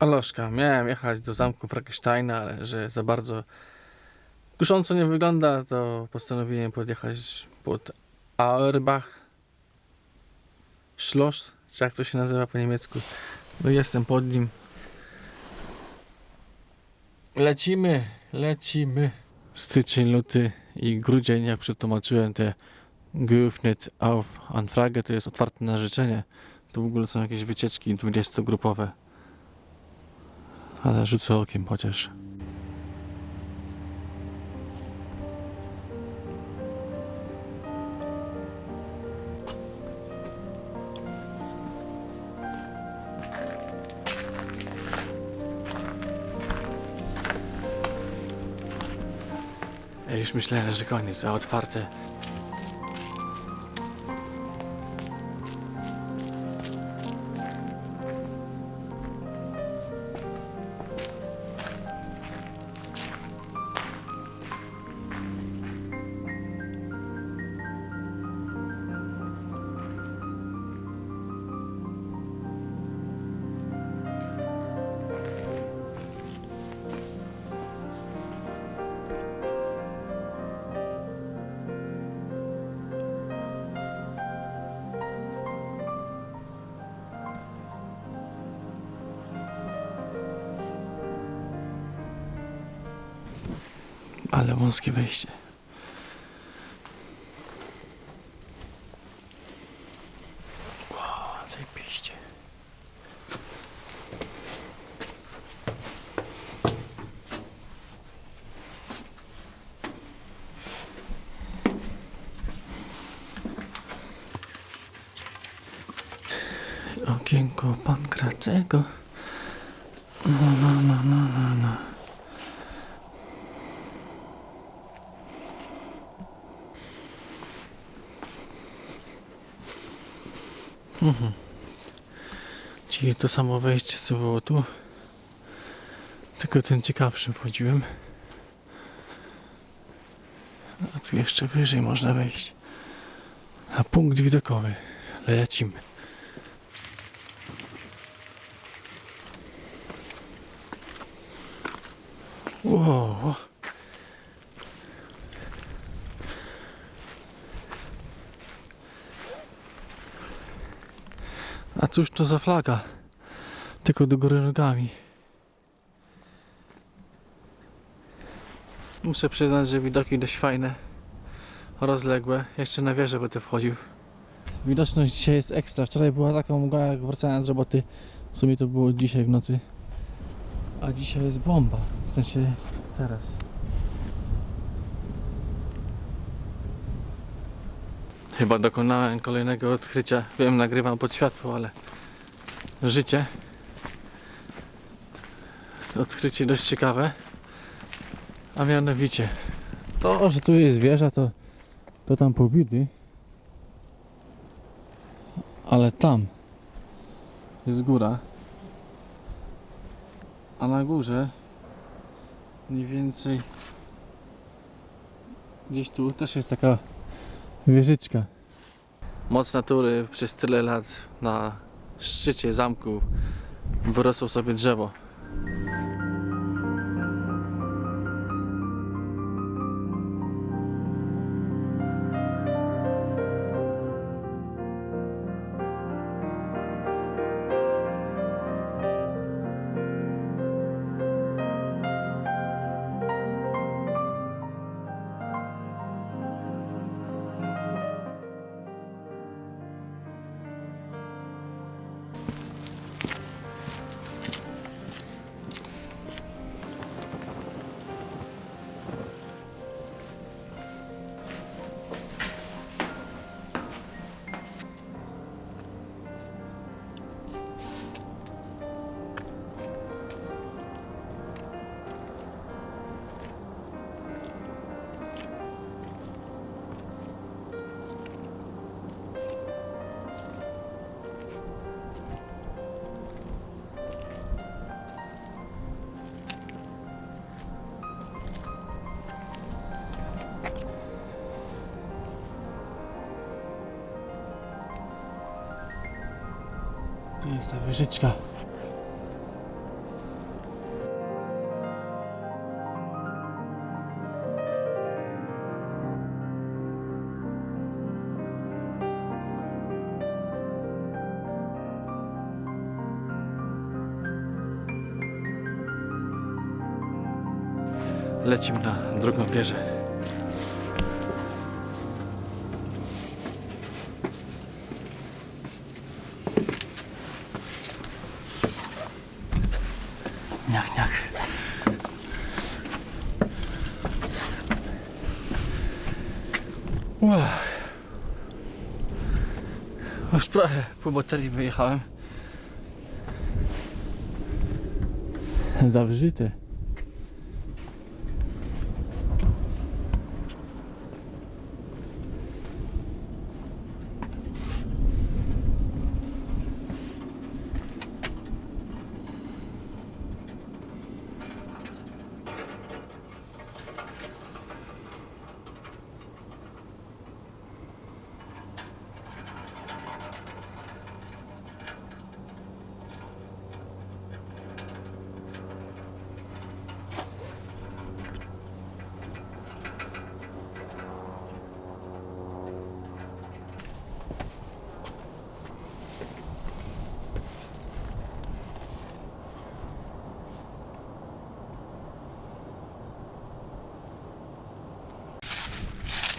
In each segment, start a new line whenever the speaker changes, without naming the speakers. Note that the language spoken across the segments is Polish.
Aloszka, miałem jechać do zamku Frankensteina, ale że za bardzo kusząco nie wygląda, to postanowiłem podjechać pod Auerbach Schloss, czy jak to się nazywa po niemiecku. No jestem pod nim. Lecimy, lecimy. Styczeń, luty i grudzień, jak przetłumaczyłem te geöffnet auf Anfrage, to jest otwarte na życzenie. Tu w ogóle są jakieś wycieczki 20-grupowe. Ale rzucę okiem chociaż. Ja już myślałem, że koniec, a otwarte. Ale wąskie wejście. Okienko no, no, no, no. Mhm. Czyli to samo wejście co było tu. Tylko ten ciekawszym wchodziłem. A tu jeszcze wyżej można wejść. Na punkt widokowy. Lecimy. Wow. A cóż to za flaga? Tylko do góry nogami. Muszę przyznać, że widoki dość fajne. Rozległe. Jeszcze na wieżę będę wchodził. Widoczność dzisiaj jest ekstra. Wczoraj była taka mgła jak wracałem z roboty. W sumie to było dzisiaj w nocy. A dzisiaj jest bomba. W sensie teraz. Chyba dokonałem kolejnego odkrycia. Wiem, nagrywam pod światło, ale życie. Odkrycie dość ciekawe. A mianowicie to, że tu jest wieża, to, to tam pobity. Ale tam jest góra. A na górze mniej więcej gdzieś tu też jest taka wieżyczka. Moc natury przez tyle lat na szczycie zamku wyrosło sobie drzewo. Tu jest ta wieżyczka. Lecimy na drugą wieżę. Niach, niach. Wow. Już prawie pół baterii wyjechałem. Zawrzyte.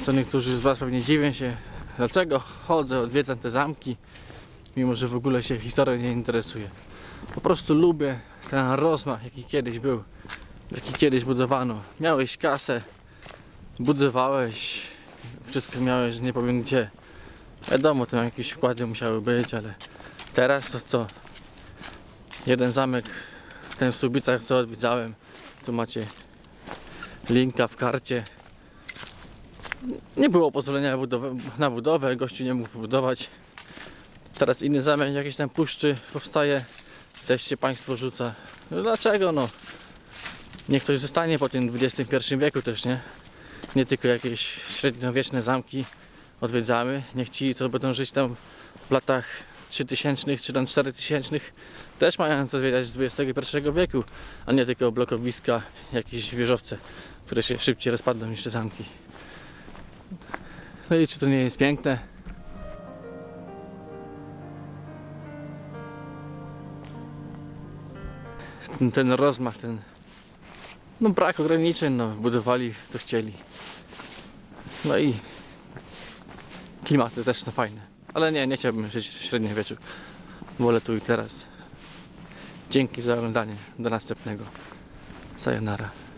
Co niektórzy z Was pewnie dziwią się, dlaczego chodzę, odwiedzam te zamki, mimo że w ogóle się historią nie interesuję. Po prostu lubię ten rozmach, jaki kiedyś był, jaki kiedyś budowano. Miałeś kasę, budowałeś, wszystko miałeś, nie powiem gdzie. Wiadomo, tam jakieś wkłady musiały być, ale teraz to co? Jeden zamek, ten w Subicach, co odwiedzałem, tu macie linka w karcie. Nie było pozwolenia na budowę, gościu nie mógł budować. Teraz inny zamek jakiś tam puszczy powstaje, też się państwo rzuca. No dlaczego no? Niech ktoś zostanie po tym XXI wieku też, nie? Nie tylko jakieś średniowieczne zamki odwiedzamy. Niech ci, co będą żyć tam w latach 3000 czy tam 4000 też mają co zwiedzać z XXI wieku, a nie tylko blokowiska, jakieś wieżowce, które się szybciej rozpadną niż te zamki. No i czy to nie jest piękne? Ten, ten rozmach, ten no brak ograniczeń, no budowali co chcieli. No i klimaty też są fajne. Ale nie, nie chciałbym żyć w średniowieczu. Wolę tu i teraz. Dzięki za oglądanie. Do następnego. Sayonara.